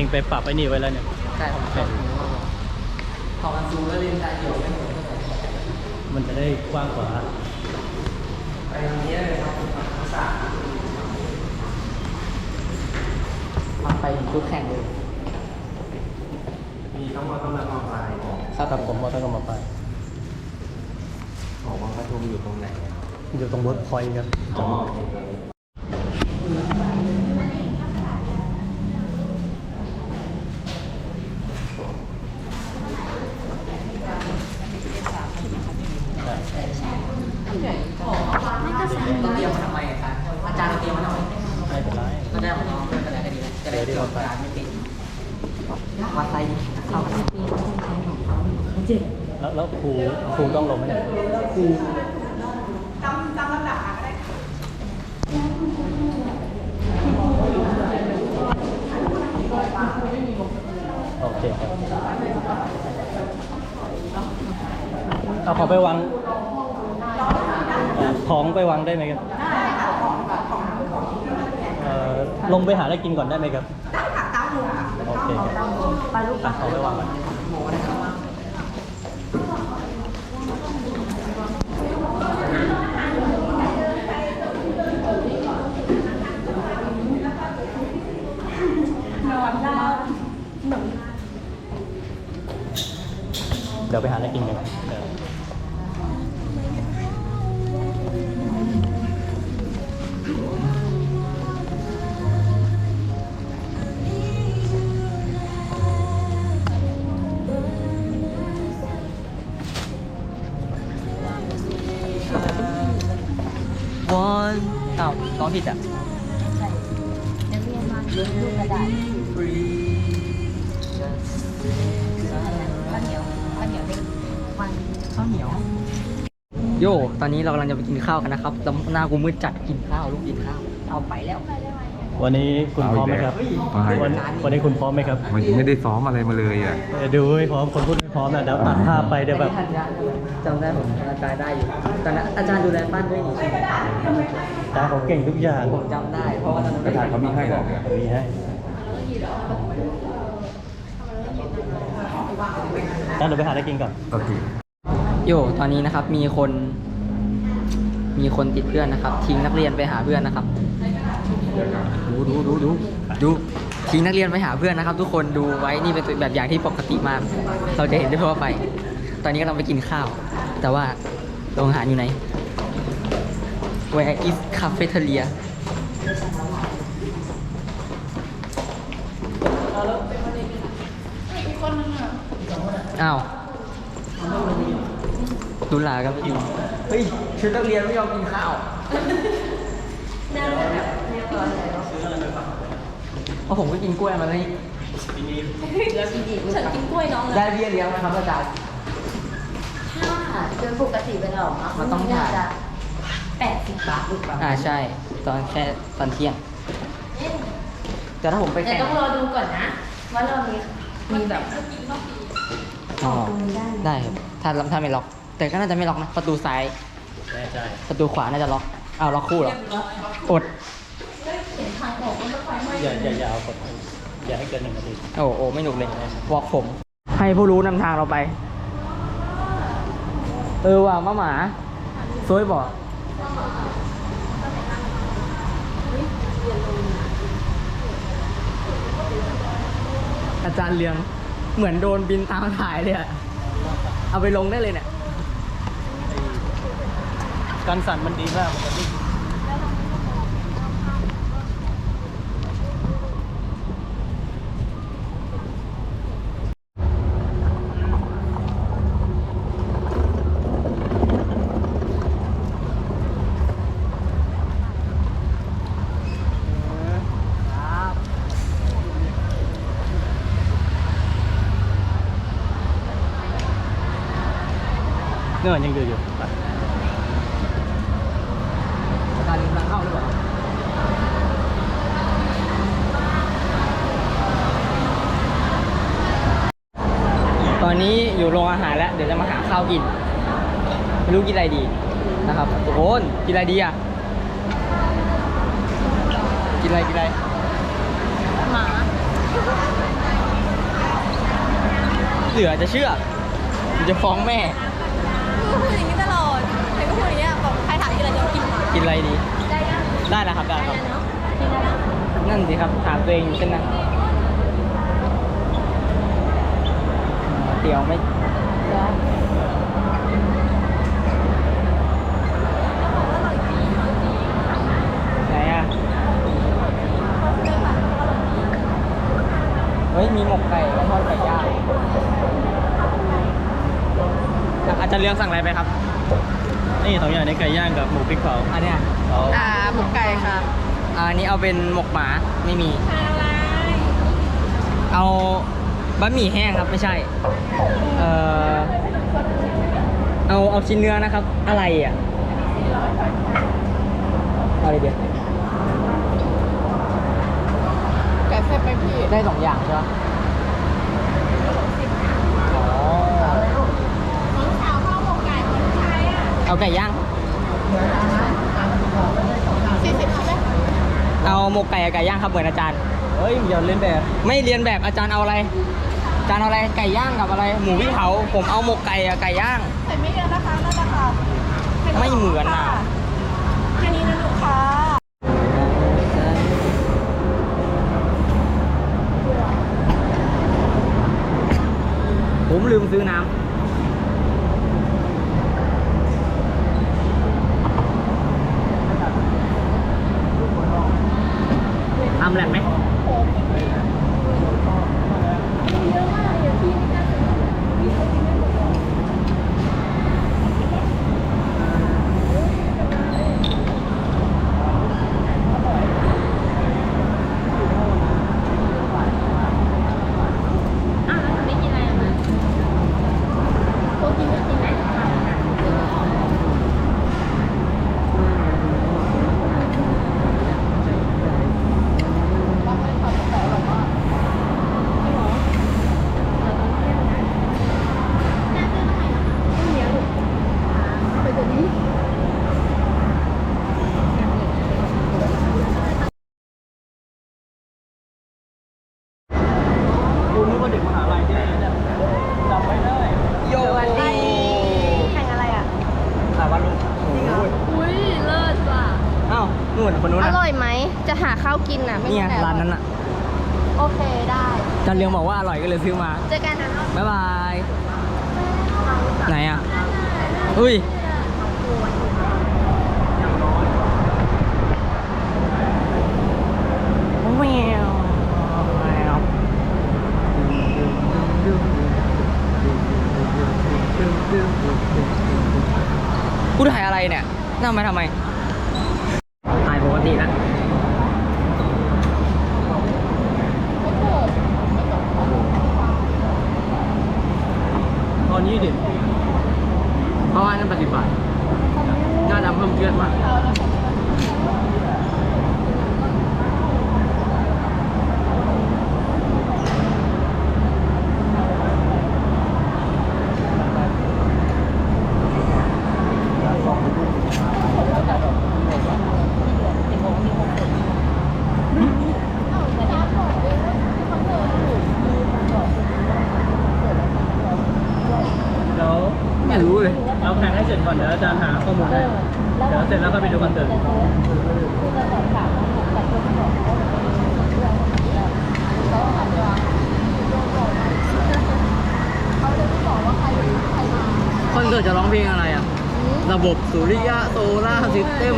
องไปปรับไอ้นี่ไว้แล้วเนี่ยใช่ผมชอบนี้มากกว่าพอมันซูมแล้วเลนส์ตาเหี่ยวไม่เหมือนกันมันจะได้กว้างกว่าไปทางนี้เลยครับสามมาไปถึงชุดแข่งเลยมีทั้งหมดต้องมาออนไลน์บอกครับครับผมมอต้องกลับมาไปบอกว่าปทุมอยู่ตรงไหนอะอยู่ตรงเวิร์กพอยต์ครับ อ๋อ ต้องเตรียมมาทำไมอะครับอาจารย์เราเตรียมมาทำไม ไม่เป็นไร ก็ได้มาน้องก็ได้ก็ดีนะจะได้เตรียมการไม่ติดวัดไซส์เข้ากัน แล้วแล้วครูครูต้องลงไหมเนี่ยครูโอ เคครับเอาของไปวางเอ่อของไปวางได้ไหมครับเอ่อลงไปหาอะไรกินก่อนได้ไหมครับได้ค่ะตามหนูโอเคครับไปลูกของไปวางก่อน เดี๋ยวไปหาอะไรกินกันเดี๋ยววอนอ้าวร้องผิดอะ ข้าวเหนียวเล็กวันข้าวเหนียว โยตอนนี้เรากำลังจะไปกินข้าวกันนะครับแล้วหน้ากูมืดจัดกินข้าวลูกกินข้าว เอาไปแล้ววันนี้คุณพร้อมไหมครับ เอาอีกแล้ว วันวันนี้คุณพร้อมไหมครับมันไม่ได้ซ้อมอะไรมาเลยอะเออดูไม่พร้อม คนพูดไม่พร้อมนะเดี๋ยวตัดภาพไปเดี๋ยวแบบไม่ทันยะจำได้ผมอาจารย์ได้อยู่ตอนนั้นอาจารย์ดูแลปั้นด้วยนี่ใช่ไหมตาเขาเก่งทุกอย่างผมจำได้ เพราะว่าตอนนั้นกระดาษเขามีให้เหรอเนี่ยมีให้ งั้นเดี๋ยวไปหาอะไรกินก่อน โอเค โยตอนนี้นะครับมีคนมีคนติดเพื่อนนะครับ ทิ้งนักเรียนไปหาเพื่อนนะครับ ดูดูดูดูดูทิ้งนักเรียนไปหาเพื่อนนะครับ ทุกคนดูไว้นี่เป็นแบบอย่างที่ปกติมาก เราจะเห็นได้ทั่วไป ตอนนี้กำลังไปกินข้าว แต่ว่าโรงอาหารอยู่ไหน Where is cafeteria อ้าวดูหลากันไปกิน เฮ้ยชุดนักเรียนไม่ยอมกินข้าวเพราะผมก็กินกล้วยมาแล้วนี่ฉันกินกล้วยน้องเลยได้เบี้ยเลี้ยงไหมครับอาจารย์ ถ้าโดยปกติเป็นหรอมันต้องถ่ายจะแปดสิบบาทหรือเปล่าอ่าใช่ ตอนแค่ตอนเที่ยง แต่ถ้าผมไปแต่แข่งต้องรอดูก่อนนะ ว่าเรามีมีแบบ อ๋อตรงนี้ได้ไหมได้ครับ ถ้าถ้าไม่ล็อก แต่ก็น่าจะไม่ล็อกนะ ประตูซ้าย แน่ใจประตูขวาน่าจะล็อกอ้าวล็อกคู่เหรอ อดอย่าอย่าอย่าเอากดอย่าให้เกินหนึ่งนาทีโอ้โอ้ไม่หนุกเลยวอกผม ให้ผู้รู้นำทางเราไป เออว่ะมาหมาซวยบอกอาจารย์เลียง เหมือนโดนบินตามถ่ายเลยอะเอาไปลงได้เลยเนี่ย การสั่นมันดีมากมันจะนิ่ เนื่ อยังดูอยู่ไปอาจารย์กำลังเข้าหรือเปล่าตอนนี้อยู่โรงอาหารแล้ว เดี๋ยวจะมาหาข้าวกินไม่รู้กินอะไรดีนะครับทุกคนกินอะไรดีอะ กินอะไรกินอะไร หมาเหลือจะเชื่อผมจะฟ้องแม่ พูดอย่างนี้ตลอดใครก็พูดอย่างเงี้ยบอกใครถามกินอะไรจะกินหมากินอะไรดี ได้ยังได้แล้วครับได้ครับเนาะกินได้แล้วนั่นสิครับถามตัวเองอยู่เช่นนั้นเตี๋ยวไม่ไหนอะเฮ้ยมีหมกไก่กับทอดไก่ย่าง อะอาจารย์เลี้ยงสั่งอะไรไปครับ นี่สองอย่างนี้ไก่ย่างกับหมูพริกเผาอันเนี้ยเอาอ่าหมูไก่ค่ะอะอันนี้เอาเป็นหมกหมาไม่มี เอาบะหมี่แห้งครับไม่ใช่ เอ่อเอาเอาชิ้นเนื้อนะครับ อะไรอะเอาอะไรเดียวไก่แซ่บไปพี่ได้สองอย่างใช่ปะอ๋อ น้องสาวข้าวหมกไก่คนไทยอะ เอาไก่ย่างสี่สิบใช่ไหมเอาหมกไก่กับไก่ย่างครับเหมือนอาจารย์ เฮ้ยอย่าเล่นแบบไม่เรียนแบบอาจารย์เอาอะไร อาจารย์เอาอะไรไก่ย่างกับอะไร หมูวิ่งเผาผมเอาหมกไก่กับไก่ย่าง ใส่ไม่เยอะนะคะนั่นแหละค่ะไม่เหมือนน่ะ แค่นี้นะลูกค้าผมลืมซื้อน้ำทำแหลกไหม อ้าวแล้วหนูไม่กินอะไรอะมาโตกินไม่กินไหน กูนึกว่าเด็กมหาลัยที่นี่เนี่ยจำไม่ได้ โยวันดี แข่งอะไรอะ ถามว่าลูกจริงเหรอ อุ้ยเลิศว่ะ อ้าวนู่นคนนู้น อ น่ะ ร่อยไหม จะหาข้าวกินอะ ไม่ เนี่ย ใช่ ร้านนั้นอะ โอเคได้ อาจารย์ เลียงบอกว่าอร่อยก็เลยซื้อมา เจอกันนะบ๊ายบาย ไหนอะ อุ้ยแมวแมวกูถ่ายอะไรเนี่ยน่ามาทำไม ถ่ายปกตินะ ตอนนี้ดิ เพราะว่านั่นปฏิบัติน่าจะเพิ่มเชือดมาก เดี๋ยว ไม่รู้เลย เราแข่งให้เสร็จก่อนเดี๋ยวอาจารย์หาข้อมูลให้เดี๋ยวเสร็จแล้วก็ไป ดูคอนเสิร์ตคอนเสิร์ตจะร้องเพลงอะไรอะ ระบบสุริยะโซล่าซิสเต็ม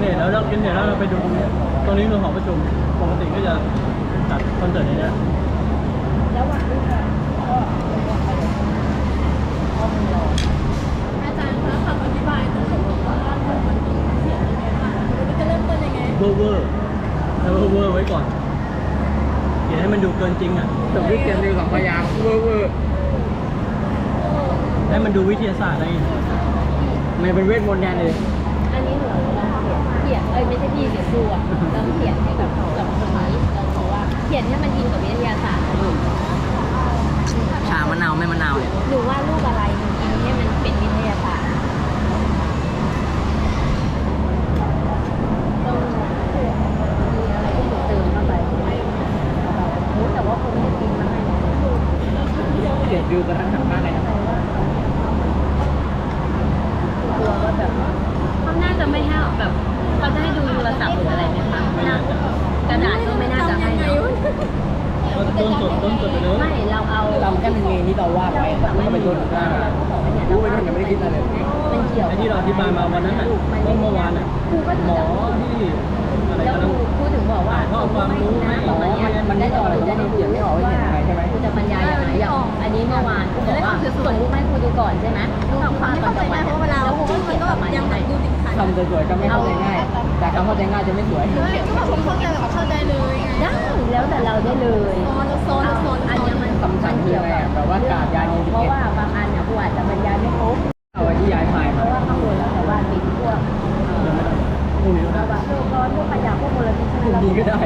เนี่ยแล้วเรากินเดี๋ยวเราไปดูตรงนี้คือหอประชุมปกติก็จะจัดคอนเสิร์ตในเนี้ ยอาจารย์คะคำอธิบายตรงนี้ว่ามันต้องเขียนยังไงบ้างมันจะเริ่มต้นยังไงเวอร์เวอร์แล้วเวอร์เวอร์ไว้ก่อนเขียนให้มันดูเกินจริงอะจบด้วยเกมเดียวสองพยางค์เวอร์เวอร์ให้มันดูวิทยาศาสตร์อะไรมันเป็นเวทมนต์แทนเลย อันนี้หนูลองเขียนเอ้ยไม่ใช่พี่เดี๋ยวครูอะลองเขียนให้กับกับคนนี้ ขียนให้มันอินกับวิทยาศาสตร์ชามะนาวไม่มะนาวเลยหนูว่าลูกอะไรหนูอินให้มันเป็นวิทยาศาสตร์ต้องมีอะไรที่นูเติมเข้าไปแต่ว่าคนไม่ได้นมาให้เดี๋ยวดูกันะ ส่งรูปให้ครูดูก่อนใช่ไหมรูปความก่อนกับวันแล้วครูก็เขียนประมาณยังไงคำสวยๆก็ไม่เข้าใจง่าย แต่คำเข้าใจง่ายจะไม่สวยได้แล้วแต่เราได้เลยโซนโซนอันเนี้ยมันสำคัญคืออะไรอะแบบว่ากาดยานีเพราะว่าบางอันเนี่ยครูอาจจะบรรยายไม่ครบเอาไว้ที่ย้ายไฟล์เพมาราะว่าข้างบนแล้วแต่ว่ามีพวกพรุ่งนี้ก็ได้ระบาดโรคร้อนพวกขยะพวกมลพิษใช่ไหมพรุ่งนี้ก็ได้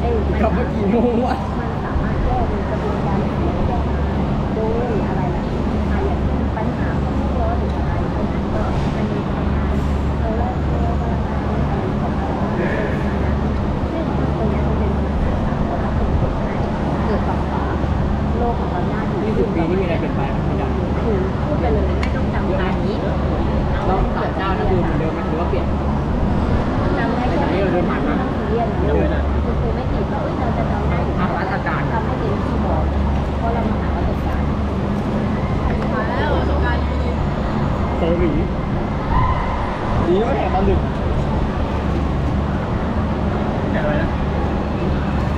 เอ้ยมันกลับมากี่โมงวะ มันสามารถแก้เป็นกระบวนการที่เรียกว่าโดยอะไรล่ะอะอย่างเช่นปัญหาของโลกร้อนหรืออะไรพวกนั้นก็มันมีพลังงานโซลาร์เซลล์พลังงานอะไรของเราซึ่งตรงเนี้ยมันเป็นปัญหาสามารถส่งผลให้เกิดกับโลกของเราหน้าอยู่ ยี่สิบปีนี่มีอะไรเป็นไปไม่ได้ คือพูดไปเลยไม่ต้องจำตามนี้ เราสามเจ้านะคือเหมือนเดิมไหมหรือว่าเปลี่ยน จำได้แค่นี้เราเดินผ่านมาเรียนนะคุณครูไม่ติดว่าเราจะจำได้ อาร้านอาจารย์ ทำให้เต็มที่บอกเพราะเรามาหาประสบการณ์ โควิดดีไม่แข่งตอนดึก แข่อะไรนะ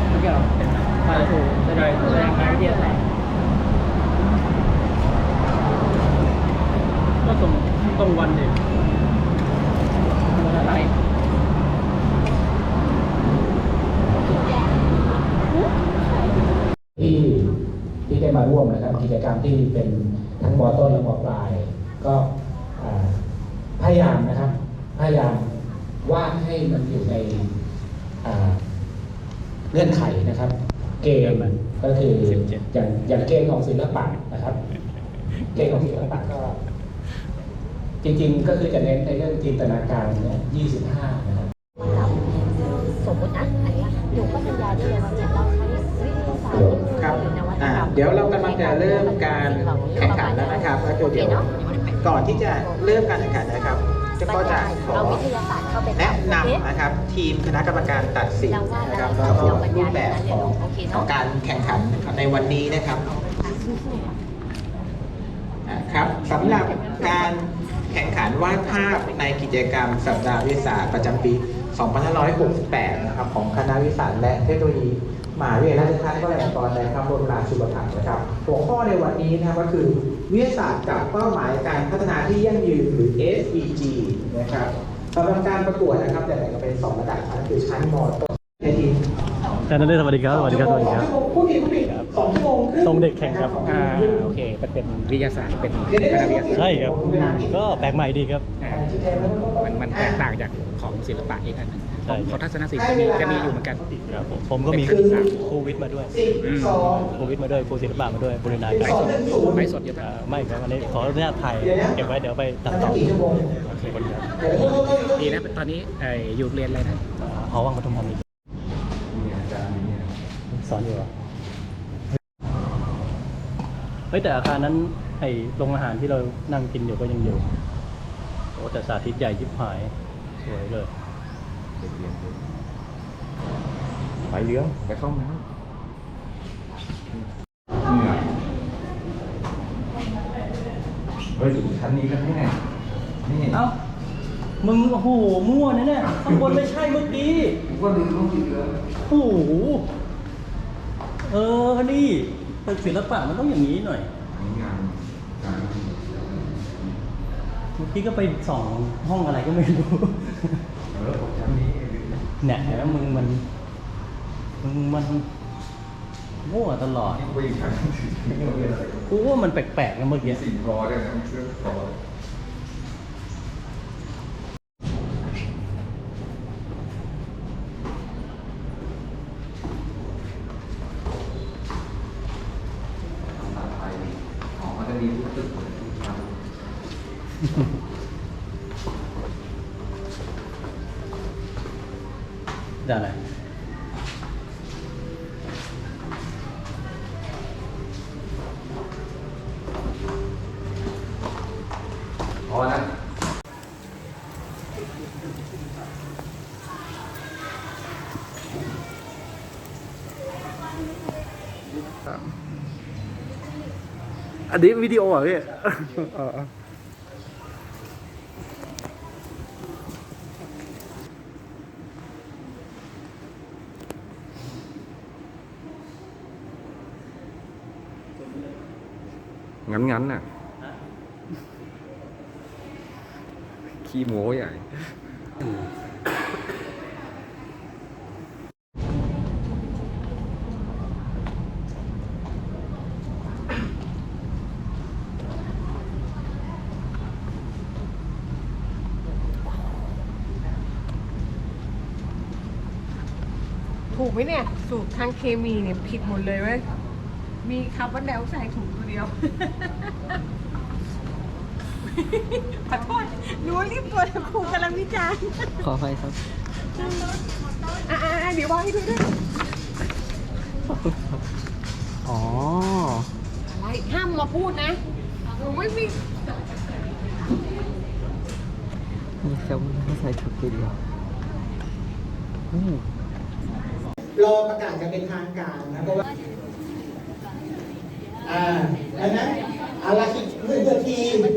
ไม่เกี่ยวหรอกใช่ถูกใช่ถูกแสดงการเทียบแหละก็ตรงตรงวันเด็กอะไรที่ที่ได้มาร่วมนะครับกิจกรรมที่เป็นทั้งมอต้นและมอปลาย ก็อ่าพยายามนะครับ พยายามวาดให้มันอยู่ในอ่าเงื่อ นไขนะครับ เกณฑ์ก็คืออย่างอย่างเกณฑ์ของศิลปะนะครับ เกณฑ์ของศิลปะก็ จริงๆ ก็คือจะเน้นในเรื่องจินตนาการเนี่ย25นะครับสมมตินะอันเนี้ยหนูก็บรรยายได้เลยว่าเนี่ยเราใช้วิทยาศาสตร์ครับหรือนวัตกรอ่ารมเดี๋ยวเรากำลังจะเริ่มการแข่งขันแล้วนะครับก็คือเดี๋ยวก่อนที่จะเริ่มการแข่งขันนะครับ จะก็จะขอเอาวิทยาศาสตร์เข้าไปแนะโอเคนำนะครับทีมคณะกรรมการตัดสินนะครับแล้วก็รูปแบบของของการแข่งขันในวันนี้นะครับอ่าครับสำหรับการแข่งขันวาดภาพในกิจกรรมสัปดาห์วิทยาศาสตร์ประจำปี 2568 นะครับของคณะวิทยาศาสตร์และเทคโนโลยี มหาวิทยาลัยราชภัฏวลัยลังกรในพระบรมราชูปถัมภ์นะครับ หัวข้อในวันนี้นะครับก็คือวิทยาศาสตร์กับเป้าหมายการพัฒนาที่ยั่งยืนหรือ SDG นะครับสำหรับการประกวดนะครับจะแบ่งออกเป็น 2 ระดับนะคือชั้นมต้นในทีมแต่นั่นเลยสวัสดีครับสวัสดีครับสวัสดีครับผู้ผิด ทรงเด็กแข่งครับอ่าโอเคมันเป็นวิทยาศาสตร์เป็นคณะวิทยาศาสตร์ใช่ครับ ก็แปลกใหม่ดีครับ อ่ามันมันแตกต่างจากของศิลปะอีกอันหนึงใช่ ของทัศนศิลป์จะมีจะมีอยู่เหมือนกัน ครับผมผมก็มีเป็นคณิตศาสตร์ครูวิทย์มาด้วยสิบสองครูวิทย์มาด้วยครูศิลปะมาด้วยบูรณาการไปสดอยู่ปะอ่าไม่ครับอันนี้ขออนุญาตถ่ายเก็บไว้เดี๋ยวไปตัดต่อกี่ชั่วโมงโอเคครับดีนะตอนนี้เอ่ออยู่เรียนอะไรนะอ่าหอวังปทุมธานีสอนอยู่เหรอ เฮ้ยแต่อาคารนั้นไอ้โรงอาหารที่เรานั่งกินอยู่ก็ยังอยู่โอ้แต่สาธิตใหญ่ยิบหาย สวยเลยไปเลี้ยงไปเข้าน้ำเฮ้ยถึงชั้นนี้แล้วเนี่ยนี่เอ้ามึงโอ้โหมั่วนะเนี่ยข้างบนไม่ใช่เมื่อกี้ผมก็ลืมต้องกินเลยโอ้โหเออนี่ ตึกศิลปะมันต้องอย่างนี้หน่อยนี่งานงานเมื่อกี้ก็ไปส่องห้องอะไรก็ไม่รู้เออชั้นนี้เนี่ยเห็นไหมมึงมันมึงมันมั่วตลอดไปอีกชั้นไม่รู้เรียนอะไรกูว่ามันแปลกๆนะเมื่อกี้สี่คอด้วยนะเครื่องคอ อนะอันนี้วิดีโอเหรอพี่ งั้นงั้นๆน่ะ ขี้โม้ใหญ่ถูกไหมเนี่ย สูตรทางเคมีเนี่ยผิดหมดเลยเว้ย มีคาร์บอนไดออกไซด์ถูกตัวเดียว ขอโทษหนูรีบตัวเดี๋ยวครูกำลังวิจารณ์ขอไฟครับอ่าเดี๋ยววางให้ดูด้วยอ๋ออะไรห้ามมาพูดนะหนูไม่มีมีแค่ไม่ใส่ถุงตัวเดียวอืมรอประกาศจะเป็นทางการนะเพราะว่า อ่าดังนั้นเอาละอีกหนึ่งนาทีสำหรับ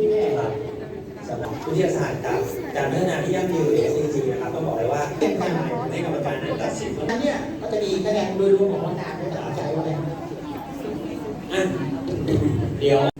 วิทยาศาสตร์กับการพัฒนาที่ยั่งยืน SDG นะครับต้องบอกเลยว่าเป็นทารในกรรมการนั้นตัดสินว่าอันเนี้ยก็จะมีคะแนนโดยรวมของว่าการได้ตัดสินใจว่าอะไรอะเดี๋ยว